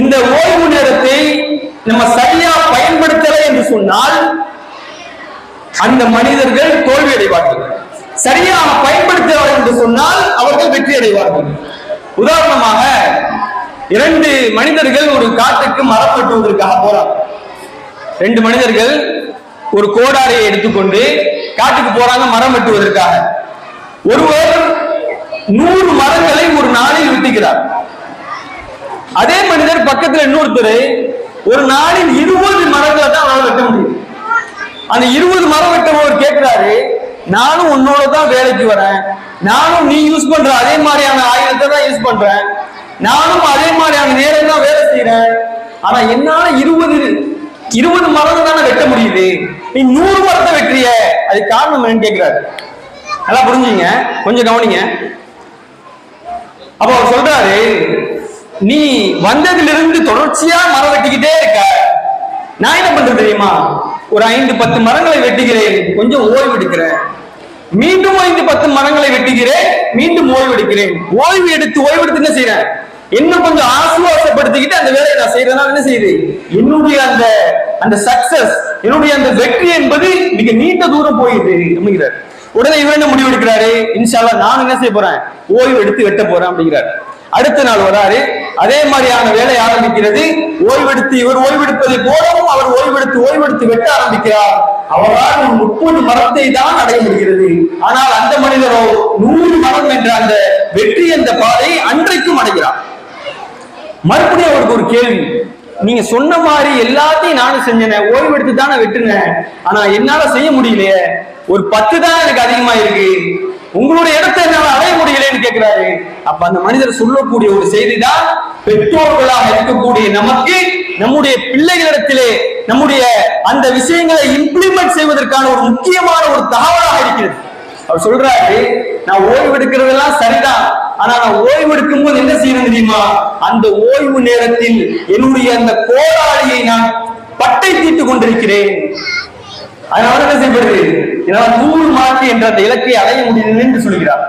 இந்த ஓய்வு நேரத்தை நம்ம சரியா பயன்படுத்தலை என்று சொன்னால் அந்த மனிதர்கள் தோல்வி அடைவார்கள் சரியாக பயன்படுத்துவார்கள் என்று சொன்னால் அவர்கள் வெற்றி அடைவார்கள் உதாரணமாக இரண்டு மனிதர்கள் ஒரு காட்டுக்கு மரம் வெட்டுவதற்காக போறாங்க. ரெண்டு மனிதர்கள் ஒரு கோடாரியை எடுத்துக்கொண்டு காட்டுக்கு போறாங்க மரம் வெட்டுவதற்காக. ஒருவர் நூறு மரங்களை ஒரு நாளில் வெட்டுகிறார். அதே மனிதர் பக்கத்துல இன்னொருத்தர் ஒரு நாளில் இருபது மரங்களை தான் அவரால் வெட்ட முடியும். அந்த இருபது மரம் வெட்டவர் கேட்கிறாரு நானும் உன்னோட தான் வேலைக்கு வரேன். நானும் நீ யூஸ் பண்ற அதே மாதிரியான ஆயுதத்தை தான் யூஸ் பண்றேன் நானும் அதே மாதிரியான நேரம் தான் வேலை செய்யறேன் ஆனா என்னால இருபது இருபது மரம் தானே வெட்ட முடியுது. நீ நூறு மரத்தை வெற்றிய அது காரணம் என்னன்னு கேட்கிறாரு. நல்லா புரிஞ்சுங்க. கொஞ்சம் கவனிங்க. அப்ப அவர் சொல்றாரு நீ வந்ததிலிருந்து தொடர்ச்சியா மரம் வெட்டிக்கிட்டே இருக்க. நான் என்ன பண்றது தெரியுமா? ஒரு ஐந்து பத்து மரங்களை வெட்டுகிறேன். கொஞ்சம் ஓய்வு எடுக்கிறேன். மீண்டும் ஐந்து பத்து மரங்களை வெட்டுகிறேன். மீண்டும் ஓய்வு எடுக்கிறேன். ஓய்வு எடுத்து ஓய்வு எடுத்து என்ன செய்யறேன் இன்னும் கொஞ்சம் ஆசுவாசப்படுத்திக்கிட்டு அந்த வேலையை நான் செய்யறதுனால என்ன செய்யுது என்னுடைய அந்த அந்த சக்சஸ் என்னுடைய அந்த வெற்றி என்பது மிக நீண்ட தூரம் போயிடுது அப்படிங்கிறார். உடனே இவன் என்ன முடிவு எடுக்கிறாரு? இன்ஷால்லா நான் என்ன செய்ய போறேன்? ஓய்வு எடுத்து வெட்ட போறேன். அப்படிங்கிறார். அடுத்த நாள் வராரு. அதே மாதிரியான வேலை ஆரம்பிக்கிறது. ஓய்வெடுத்து இவர் ஓய்வெடுப்பதை போலவும் அவர் ஓய்வெடுத்து ஓய்வெடுத்து வெட்ட ஆரம்பிக்கிறார். அவரால் முப்பது மரத்தை தான் அடைய முடிகிறது. ஆனால் அந்த மனிதரோ நூறு மரம் என்ற அந்த வெற்றி என்ற பாதை அன்றைக்கும் அடைகிறார். மறுபடியும் அவருக்கு ஒரு கேள்வி. நீங்க சொன்ன மாதிரி எல்லாத்தையும் நானும் செஞ்சேன் ஓய்வெடுத்து தானே வெட்டுனேன். ஆனா என்னால செய்ய முடியலையே. ஒரு பத்து தான் எனக்கு அதிகமா இருக்கு உங்களுடைய இடத்தை என்னால அடைய முடியலன்னு கேட்கிறாரு. அப்ப அந்த மனிதர் சொல்லக்கூடிய ஒரு செய்தி தான் பெற்றோர்களாக இருக்கக்கூடிய நமக்கு நம்முடைய பிள்ளைகளிடத்திலே நம்முடைய அந்த விஷயங்களை இம்ப்ளிமெண்ட் செய்வதற்கான ஒரு முக்கியமான ஒரு தகவலாக இருக்கிறது. அவர் சொல்றாரு நான் ஓய்வு எடுக்கிறதெல்லாம் சரிதான். ஆனா நான் ஓய்வு எடுக்கும் போது என்ன செய்யணும் தெரியுமா? அந்த ஓய்வு நேரத்தில் என்னுடைய அந்த கோடாளியை நான் பட்டை தீட்டுக் கொண்டிருக்கிறேன். அதனால என்ன செய்யப்படுது என்னால் நூறு மாற்றி என்ற அந்த இலக்கை அடைய முடியவில்லை என்று சொல்கிறார்.